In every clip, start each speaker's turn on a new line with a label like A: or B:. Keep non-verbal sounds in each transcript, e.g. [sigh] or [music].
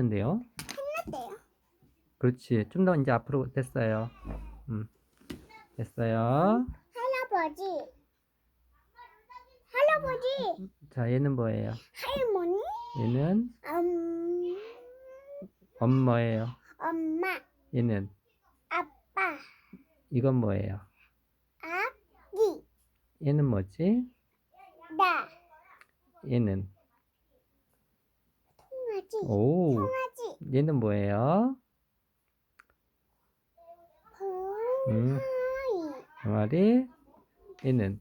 A: 했는데요.
B: 어때요?
A: 그렇지. 좀 더 이제 앞으로 됐어요. 음. 됐어요.
B: 할아버지. 할아버지.
A: 자, 얘는 뭐예요?
B: 할머니.
A: 얘는
B: 음,
A: 엄마예요.
B: 엄마.
A: 얘는
B: 아빠.
A: 이건 뭐예요?
B: 아기.
A: 얘는 뭐지?
B: 나.
A: 얘는 오.
B: 통아지.
A: 얘는 뭐예요? 음.
B: 봉아이.
A: 병아리. 얘는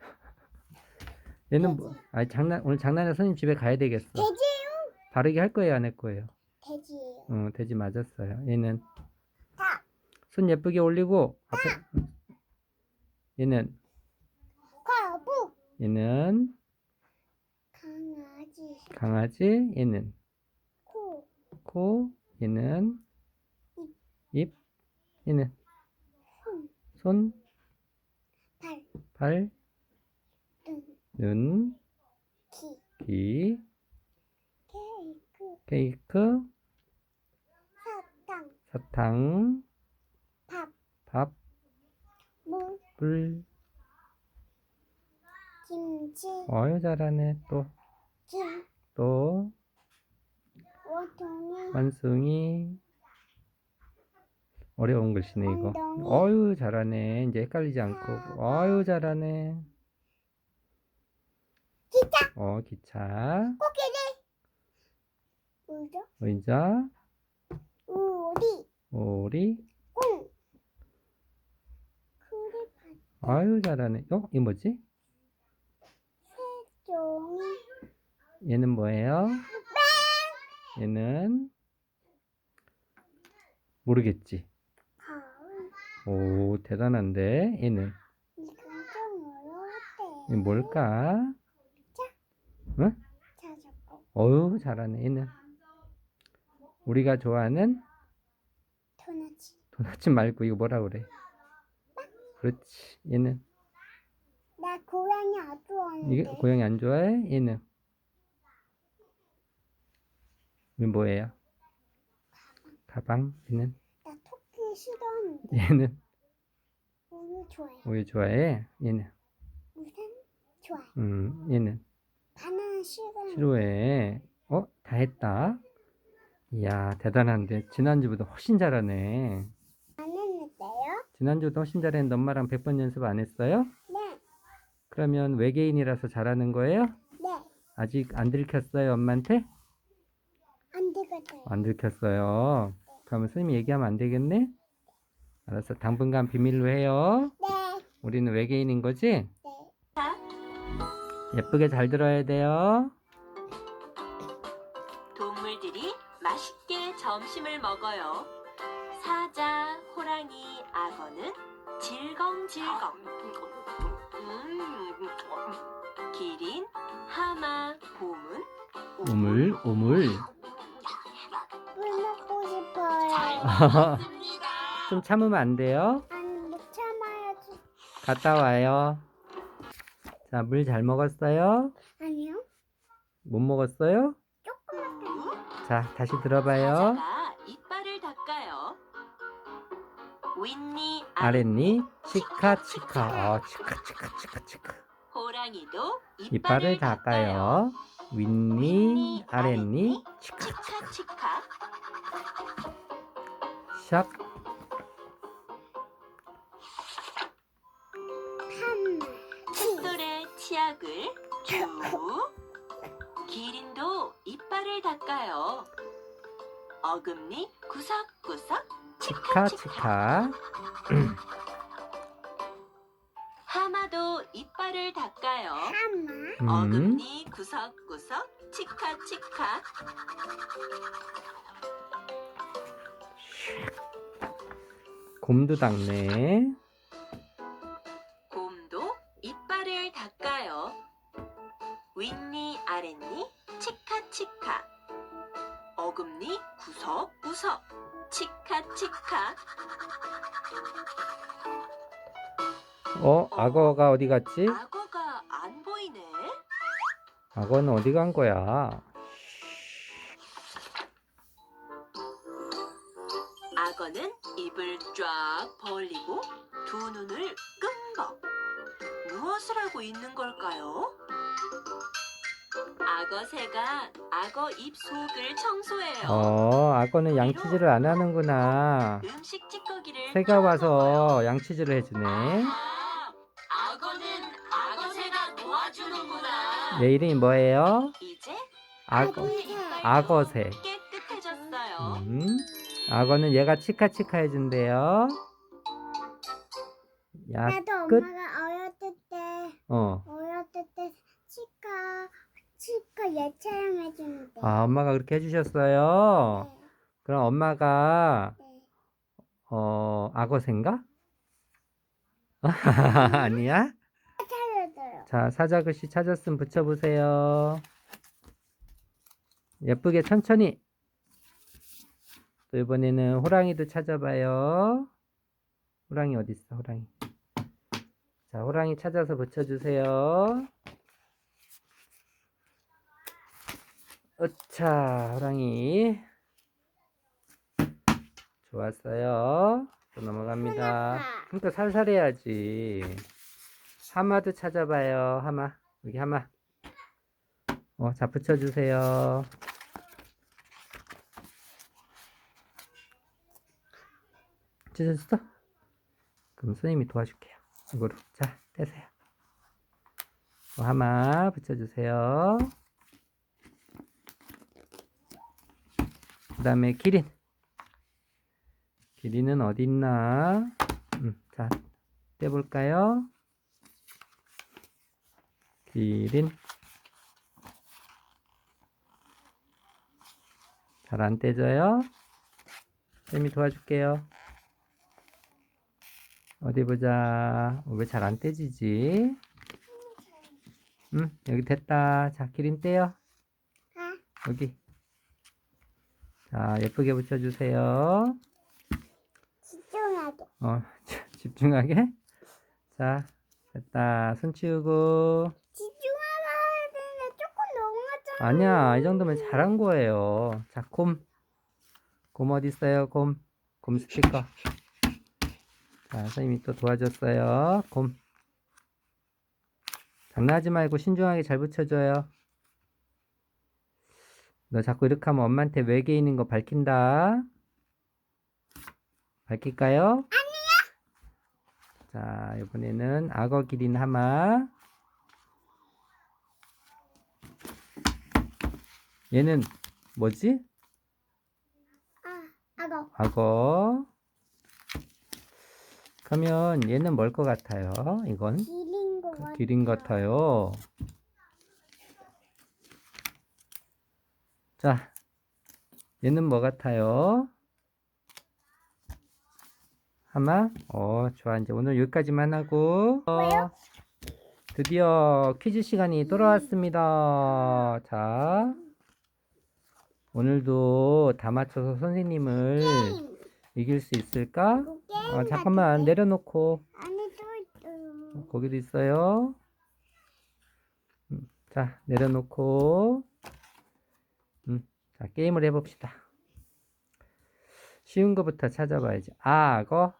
A: [laughs] 얘는 뭐? 아, 장난 오늘 장난해 선생님 집에 가야 되겠어.
B: 돼지예요?
A: 바르게 할 거예요, 안 할 거예요?
B: 돼지예요.
A: 응, 돼지 맞았어요. 얘는
B: 닭.
A: 손 예쁘게 올리고 앞에 얘는
B: 거북.
A: 얘는
B: 강아지.
A: 얘는
B: 코.
A: 코, 얘는 입, 얘는
B: 손.
A: 손,
B: 발.
A: 발,
B: 눈.
A: 눈,
B: 귀.
A: 귀,
B: 케이크.
A: 케이크,
B: 사탕.
A: 사탕,
B: 밥.
A: 밥,
B: 물.
A: 물.
B: 김치.
A: 어유 잘하네. 또,
B: 김.
A: 또. 원숭이. 어려운 글씨네, 이거. 어유 잘하네. 이제 헷갈리지 않고. 어유 잘하네.
B: 기차.
A: 어, 기차.
B: 코끼리.
A: 의자,
B: 우리.
A: 오리.
B: 콩. 크리파.
A: 아유, 잘하네. 어, 이 뭐지?
B: 종이.
A: 얘는 뭐예요? 얘는 모르겠지. 오, 대단한데. 얘는
B: 이건 좀 어려웠대.
A: 이 뭘까?
B: 찾아보.
A: 어유, 잘하네. 얘는 우리가 좋아하는
B: 도나지.
A: 도넛 말고 이거 뭐라 그래? 그렇지. 얘는
B: 나 고양이 아주 좋아하는데.
A: 이게 고양이 안 좋아해? 얘는 이 뭐예요? 가방. 얘는
B: 나 토끼 싫어하는데.
A: 얘는
B: 우유 좋아해.
A: 우유 좋아해. 얘는
B: 우산 좋아해.
A: 음, 얘는
B: 바나나 싫어하는데.
A: 싫어해. 어, 다 했다. 이야, 대단한데. 지난주보다 훨씬 잘하네.
B: 안 했는데요?
A: 지난주보다 훨씬 잘했는데 엄마랑 100번 연습 안 했어요?
B: 네.
A: 그러면 외계인이라서 잘하는 거예요?
B: 네.
A: 아직 안 들켰어요, 엄마한테?
B: 안 되거든요.
A: 안 들켰어요. 그러면 선생님이 얘기하면 안 되겠네? 알았어. 당분간 비밀로 해요.
B: 네.
A: 우리는 외계인인 거지?
B: 네.
A: 예쁘게 잘 들어야 돼요.
C: 동물들이 맛있게 점심을 먹어요. 사자, 호랑이, 악어는 질겅질겅. 음, 기린, 하마, 곰은
A: 우물, 우물.
B: 물 [laughs]
A: 좀 참으면 안 돼요?
B: 아니 못 참아야지.
A: 갔다 와요. 자, 물 잘 먹었어요?
B: 아니요.
A: 못 먹었어요?
B: 조금만.
A: 자, 다시 들어봐요.
C: 사자가 이빨을 닦아요. 윗니,
A: 아랫니, 치카, 치카. 어, 치카, 치카, 치카, 치카.
C: 호랑이도
A: 이빨을
C: 이빨을
A: 닦아요.
C: 닦아요.
A: 윗니, 아랫니, 치카,
C: 치카
A: 치카.
B: 한.
C: 칫솔에 치약을 쭉. 기린도 이빨을 닦아요. 어금니 구석구석
A: 치카,
C: 치카. [clears throat] 하마도 이빨을 닦아요.
B: 하마.
A: 음,
C: 어금니 구석구석 치카 치카.
A: 곰도 닦네.
C: 곰도 이빨을 닦아요. 윗니 아랫니 치카 치카. 어금니 구석구석 치카 치카.
A: 어, 악어가 어디 갔지?
C: 악어가 안 보이네.
A: 악어는 어디 간 거야?
C: 악어는 입을 쫙 벌리고 두 눈을 끔벅. 무엇을 하고 있는 걸까요? 악어새가 악어 입 속을 청소해요.
A: 어, 악어는 양치질을 안 하는구나.
C: 음식 찌꺼기를
A: 새가. 와서 양치질을 해주네.
C: 아, 악어는 악어새가 도와주는구나.
A: 얘 이름이 뭐예요?
C: 이제
A: 악어.
B: 악어새.
C: 깨끗해졌어요.
A: 음. 악어는 얘가 치카치카 해준대요. 야,
B: 나도
A: 끝.
B: 엄마가 어렸을 때
A: 어.
B: 어렸을 때 치과 치과 예체능 해주는데.
A: 아, 엄마가 그렇게 해주셨어요. 그럼 엄마가,
B: 네.
A: 어, 악어새인가? [laughs] 아니야?
B: 찾아줘요.
A: 자, 사자 글씨 찾았으면 붙여보세요. 예쁘게 천천히. 또 이번에는 호랑이도 찾아봐요. 호랑이 어딨어, 호랑이. 자, 호랑이 찾아서 붙여 주세요. 으차, 호랑이. 좋았어요. 또 넘어갑니다. 그러니까 살살 해야지. 하마도 찾아봐요. 하마. 여기 하마. 어, 자 붙여주세요. 찢어졌어? 그럼 선생님이 도와줄게요. 이거로. 자, 떼세요. 또 하마 붙여주세요. 그 다음에 기린. 기린은 어디 있나? 음, 자, 떼볼까요? 기린. 잘 안 떼져요? 쌤이 도와줄게요. 어디 보자. 왜 잘 안 떼지지? 음, 여기 됐다. 자, 기린 떼요.
B: 아,
A: 여기. 자, 예쁘게 붙여주세요.
B: 집중하게.
A: 어, [laughs] 집중하게. 자, 됐다. 손 치우고.
B: 집중하라 되는데 조금 넘어갔잖아.
A: 아니야, 이 정도면 잘한 거예요. 자, 곰. 곰 어디 있어요, 곰? 곰 스티커. 자, 선생님이 또 도와줬어요. 곰. 장난하지 말고 신중하게 잘 붙여줘요. 너 자꾸 이렇게 하면 엄마한테 외계인인 거 밝힌다. 밝힐까요? 아니야. 자, 이번에는 악어 기린 하마. 얘는 뭐지?
B: 아, 악어.
A: 악어. 그러면 얘는 뭘 것 같아요? 이건
B: 기린
A: 거그
B: 같아.
A: 기린 같아요. 자, 얘는 뭐 같아요? 하마? 어, 좋아. 이제 오늘 여기까지만 하고. 어? 드디어 퀴즈 시간이 돌아왔습니다. 자, 오늘도 다 맞춰서 선생님을. 이길 수 있을까? 어, 잠깐만? 내려놓고
B: 안에 또 있어요.
A: 거기도 있어요. 음, 자 내려놓고 음, 자 게임을 해봅시다. 쉬운 거부터 찾아봐야지. 악어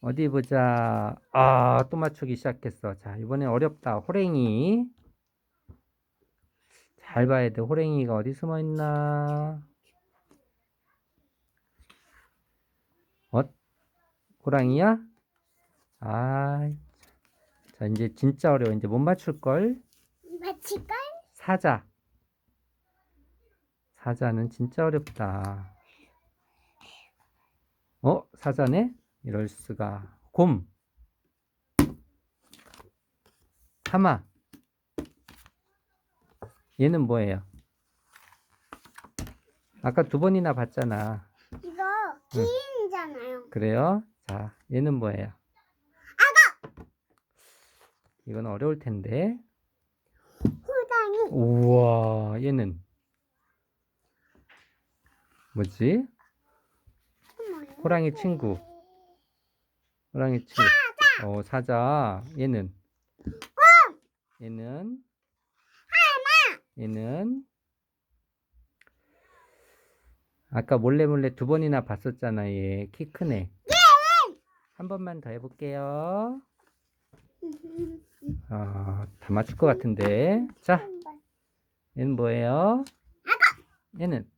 A: 어디 보자. 아 또 맞추기 시작했어. 자 이번엔 어렵다. 호랭이 잘 봐야 돼. 호랭이가 어디 숨어 있나? 어? 호랑이야? 아, 자 이제 진짜 어려워. 이제 못 맞출 걸.
B: 마치걸?
A: 사자. 사자는 진짜 어렵다. 어? 사자네? 이럴 수가. 곰. 하마. 얘는 뭐예요? 아까 두 번이나 봤잖아.
B: 이거 기린이잖아요.
A: 그래요? 자, 얘는 뭐예요? 악어! 이건 어려울 텐데.
B: 호랑이.
A: 우와, 얘는 뭐지? 호랑이 친구. 호랑이 친구. 어, 사자. 얘는 얘는 얘는 아까 몰래 몰래 두 번이나 봤었잖아, 얘. 키 크네. 한 번만 더 해볼게요. 아, 다 맞출 것 같은데. 자, 얘는 뭐예요? 얘는,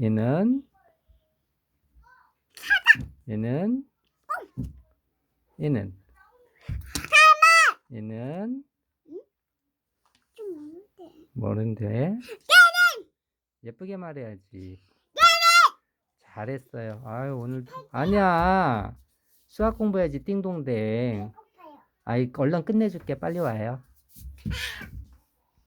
A: 얘는, 얘는, 얘는, 얘는, 모른데. 예쁘게 말해야지. 잘했어요. 아유, 오늘, 아니야. 수학 공부해야지, 띵동댕. 아이, 얼른 끝내줄게. 빨리 와요.